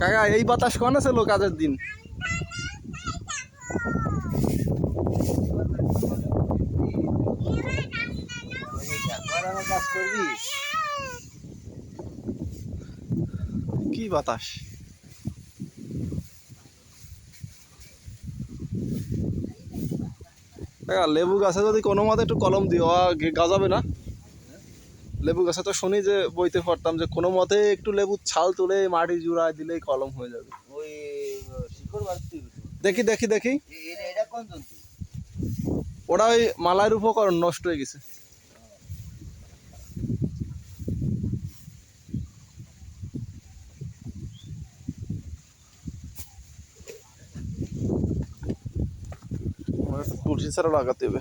কাকা, এই বাতাস কোন ছিল কাজের দিন? কি বাতাস? লেবু গাছে যদি কোনো মতে একটু কলম দিও গাজাবে না? লেবু গাছে তো শুনি যে বইতে পারতাম যে কোনো মতে একটু লেবুর ছাল তুলে মাটি জুড়ায় দিলেই কলম হয়ে যাবে। ওই শিকড় দেখি দেখি দেখি। এটা কোন জন্তু? ওরা ওই মালার উপকরণ নষ্ট হয়ে গেছে। তুলসী ছাড়া লাগাতে হবে।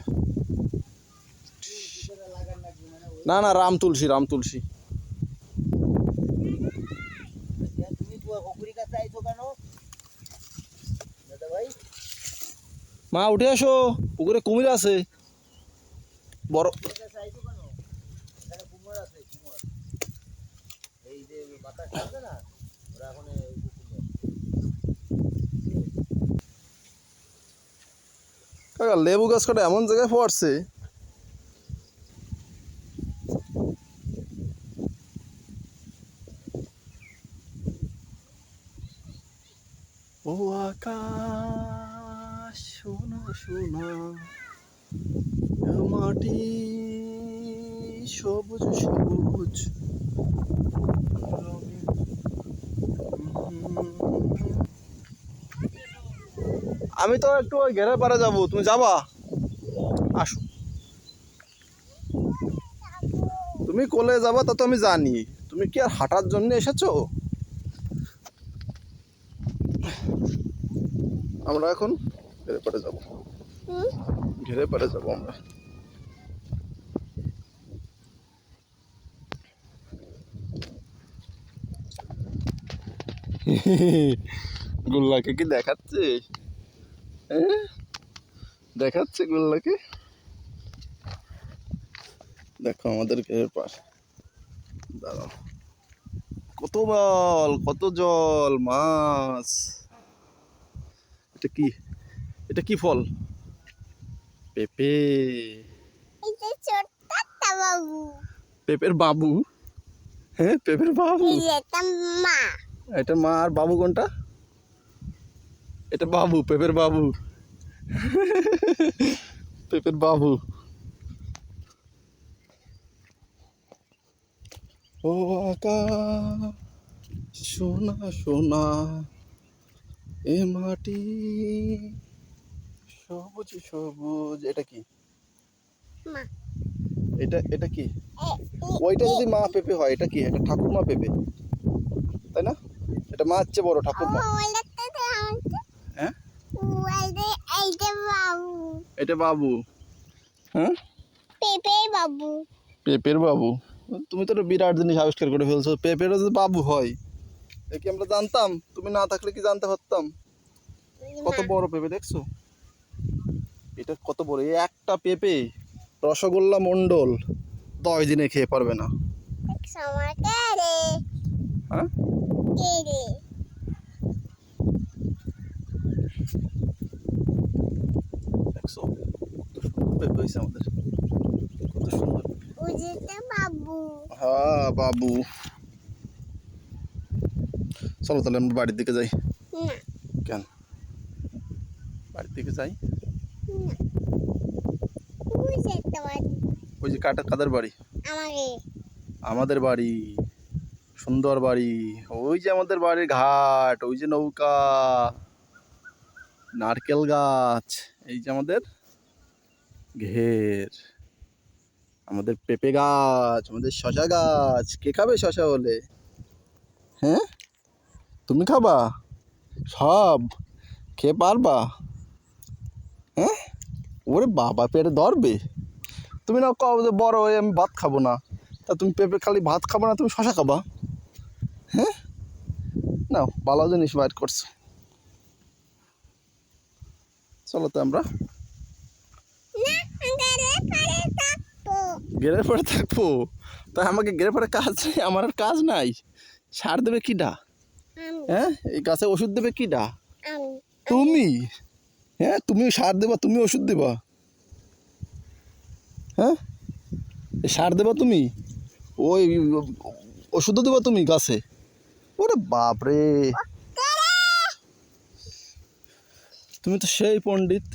না না রাম তুলসী রাম তুলসী। ভাই? মা উঠে আসো পুকুরে কুমির আছে। বড় লেবু গাছ কটা এমন জায়গায় পড়ছে? ও আকাশ, শোনো সোনা মাটি সবুজ সবুজ। আমি তো একটু ঘেরে পারে যাব, তুমি যাবা? আসো। তুমি কোলে যাবা, তা তো আমি জানি। তুমি কি আর হাঁটার জন্য এসেছ? আমরা এখন ঘেরে পারে যাব। ঘেরে পারে যাব আমরা। গোল্লাকে কি দেখাচ্ছে? হ্যাঁ? দেখাচ্ছে গোল্লাকে? দেখো আমাদের ঘেরের পাশ। দাঁড়াও। কত বল কত জল মাছ। এটা কি? এটা কি ফল? পেঁপে। পেঁপের বাবু? হ্যাঁ পেঁপের বাবু। এটা মা। এটা মা আর বাবু কোনটা? এটা বাবু পেঁপের বাবু। পেঁপের বাবু। ও আকা সোনা সোনা। এ মাটি সবুজ সবুজ এটা কি? এটা এটা কি? ওইটা যদি মা পেঁপে হয় এটা কি? এটা ঠাকুরমা পেঁপে। তাই না? এটা মা হচ্ছে বড় ঠাকুরমা। হ্যাঁ? এটা বাবু। হ্যাঁ? পেপে বাবু। পেঁপের বাবু। তুমি তো একটা বিরাট জিনিস আবিষ্কার করে ফেলছো। পেঁপেরও যদি বাবু হয় এ কি আমরা জানতাম? তুমি না থাকলে কি জানতে পারতাম? কত বড় পেঁপে দেখছ? এটা কত বড়? এই একটা পেঁপে রসগোল্লা মন্ডল দশ দিনে খেয়ে পারবে না। হ্যাঁ? দেখছ? কত সুন্দর পেঁপে হয়েছে আমাদের। কত সুন্দর। বাবু। হ্যাঁ বাবু। চলো তাহলে আমরা বাড়ির দিকে যাই। কেন? বাড়ির দিকে যাই? ওই যে কাটা কাদের বাড়ি? আমাদের বাড়ি। সুন্দর বাড়ি। ওই যে আমাদের বাড়ির ঘাট ওই যে নৌকা। নারকেল গাছ। এই যে আমাদের ঘের। আমাদের পেঁপে গাছ আমাদের শশা গাছ। কে খাবে শশা হলে? হ্যাঁ? তুমি খাবা? সব। খেয়ে পারবা? হ্যাঁ? ওরে বাবা, পেটে ধরবে? তুমি না কও যে বড় হয়ে আমি ভাত খাব না। তা তুমি পেঁপে খালি ভাত খাব না, তুমি শশা খাবা? হ্যাঁ? নাও, ভালো জিনিস বাইর করছ। চলো তো আমরা। না পারে থাকব? তাই আমাকে গেরে পরে কাজ নেই আমার আর কাজ নাই। সার দেবে কিডা? হ্যাঁ? এই গাছে ওষুধ দেবে কিডা তুমি? হ্যাঁ? তুমি সার দেবা তুমি ওষুধ দেবা। হ্যাঁ? সার দেবা তুমি? ওই ওষুধও দেবা তুমি গাছে? ওরে বাপরে! তুমি তো সেই পণ্ডিত।